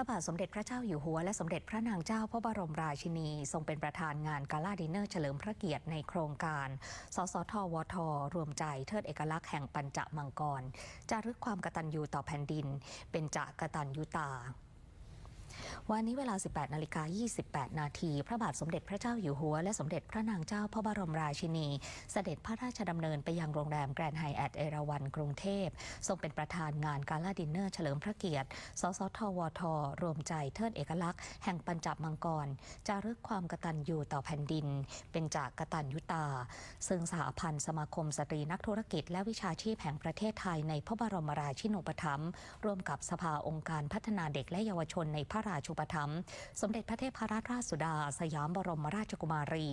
ระบาทสมเด็จพระเจ้าอยู่หัวและสมเด็จพระนางเจ้าพระบรมราชินี ทรงเป็นประธานงานกาลาดินเนอร์เฉลิมพระเกียรติในโครงการ สสทวท รวมใจเทิดเอกลักษณ์แห่งปัญจมังกร จารึกความกตัญญูต่อแผ่นดิน เป็นจะกตัญญูตา วันนี้เวลา 18นาฬิกา28 นาทีพระบาทสมเด็จพระเจ้าอยู่หัว และสมเด็จพระนางเจ้าพระบรมราชินี เสด็จพระราชดำเนินไปยังโรงแรมแกรนด์ไฮแอทเอราวันกรุงเทพ ทรงเป็นประธานงานกาลาดินเนอร์เฉลิมพระเกียรติ สสทวท รวมใจเทิดเอกลักษณ์แห่งปัญจมังกร จารึกความกตัญญูต่อแผ่นดิน เป็นจากกตัญญูตา ซึ่งสหพันธ์สมาคมสตรีนักธุรกิจ และวิชาชีพแห่งประเทศไทยในพระบรมราชินูปถัมภ์ร่วมกับสภาองค์การพัฒนาเด็กและเยาวชนในพระราชูปถัมภ์สมเด็จพระเทพรัตนราชสุดา สยามบรมราชกุมารี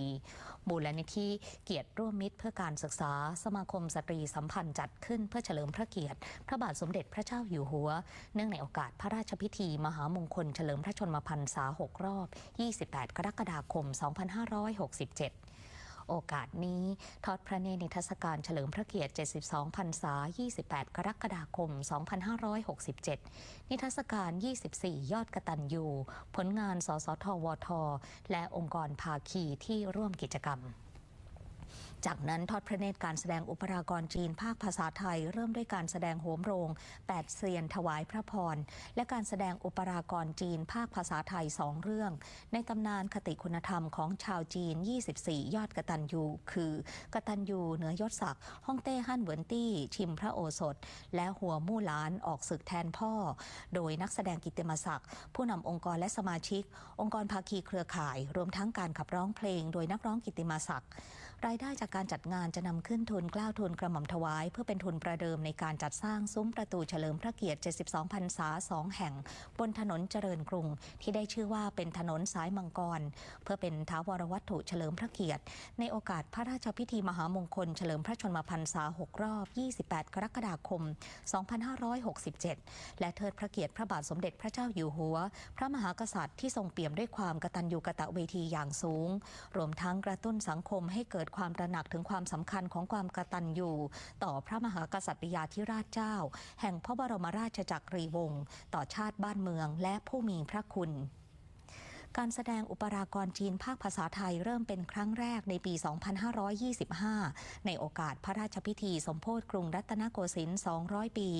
มูลนิธิเกียรติร่วมมิตรเพื่อการศึกษาสมาคมสตรีสัมพันธ์จัดขึ้นเพื่อเฉลิมพระเกียรติ พระบาทสมเด็จพระเจ้าอยู่หัว เนื่องในโอกาสพระราชพิธี มหามงคลเฉลิมพระชนมพรรษา 6 รอบ 28 กรกฎาคม 2567 โอกาสนี้ ทอดพระเนตรนิทรรศการเฉลิมพระเกียรติ 72 พรรษา 28 กรกฎาคม 2567 นิทรรศการ 24 ยอดกระตันยูผลงาน สสทวท และองค์กรภาคีที่ร่วมกิจกรรม จากนั้นทอดพระเนตรการแสดงอุปรากรจีนภาคภาษาไทย เริ่มด้วยการแสดงโหมโรง 8 เซียนถวายพระพร และการแสดงอุปรากรจีนภาคภาษาไทยสองเรื่อง ในตำนานคติคุณธรรมของชาวจีน 24 ยอดกตัญญูคือกตัญญูเหนือยศศักดิ์ฮ่องเต้ฮั่นเหวินตี้ ชิมพระโอสถ และหัวมู่หลานออกศึกแทนพ่อ โดยนักแสดงกิตติมศักดิ์ ผู้นำองค์กรและสมาชิก องค์กรภาคีเครือข่าย รวมทั้งการขับร้องเพลง โดยนักร้องกิตติมศักดิ์ รายได้จากการจัดงานจะนำขึ้นทุนกล้าวทุนกระหม่อมถวาย เพื่อเป็นทุนประเดิมในการจัดสร้างซุ้มประตูเฉลิมพระเกียรติ 72 พรรษา 2 แห่ง บนถนนเจริญกรุง ที่ได้ชื่อว่าเป็นถนนสายมังกร เพื่อเป็นท้าวรวัตถุเฉลิมพระเกียรติ ในโอกาสพระราชพิธีมหามงคล เฉลิมพระชนมพรรษา 6 รอบ 28 กรกฎาคม 2567 และเทิดพระเกียรติพระบาทสมเด็จพระเจ้าอยู่หัว พระมหากษัตริย์ที่ทรงเปี่ยมด้วยความกตัญญูกะตะเวทีอย่างสูง รวมทั้งกระตุ้นสังคมให้เกิดความตระหนักถึงความสำคัญของความกตัญญูต่อพระมหากษัตริยาธิราชเจ้า แห่งพระบรมราชจักรีวงศ์ต่อชาติบ้านเมืองและผู้มีพระคุณ การแสดงอุปรากรจีนภาคภาษาไทยเริ่มเป็นครั้งแรกในปี 2525 ในโอกาสพระราชพิธีสมโพธิกรุงรัตนโกสินทร์ 200 ปี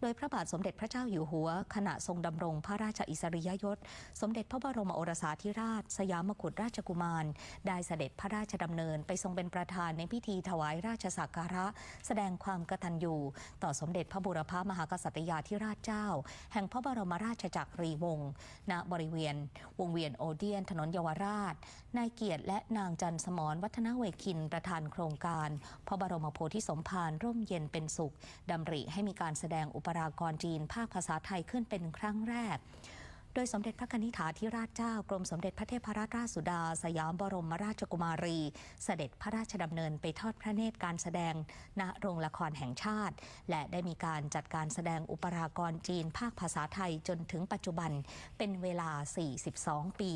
โดยพระบาทสมเด็จพระเจ้าอยู่หัว ขณะทรงดำรงพระราชอิสริยยศ สมเด็จพระบรมโอรสาธิราช สยามกุฎราชกุมาร ได้เสด็จพระราชดำเนินไปทรงเป็นประธานในพิธีถวายราชสักการะ แสดงความกตัญญูต่อสมเด็จพระบุรพามหากษัตริยาธิราชเจ้า แห่งพระบรมราชจักรีวงศ์ณบริเวณวงเวียนโอเดียน ถนนเยาวราช นายเกียรติและนางจันสมรวัฒนเวคิน ประธานโครงการ พระบรมโพธิสมภารร่มเย็นเป็นสุขดำริให้มีการแสดงอุปรากรจีนภาคภาษาไทยขึ้นเป็นครั้งแรก ดยสมเด็จพระนิธิถาธิราชเจ้ากรมสมเด็จพระเทพรัตนราชสุดา สยามบรมราชกุมารี เสด็จพระราชดำเนินไปทอดพระเนตรการแสดงณโรงละครแห่งชาติ และได้มีการจัดการแสดงอุปรากรจีนภาคภาษาไทยจนถึงปัจจุบันเป็นเวลา 42 ปี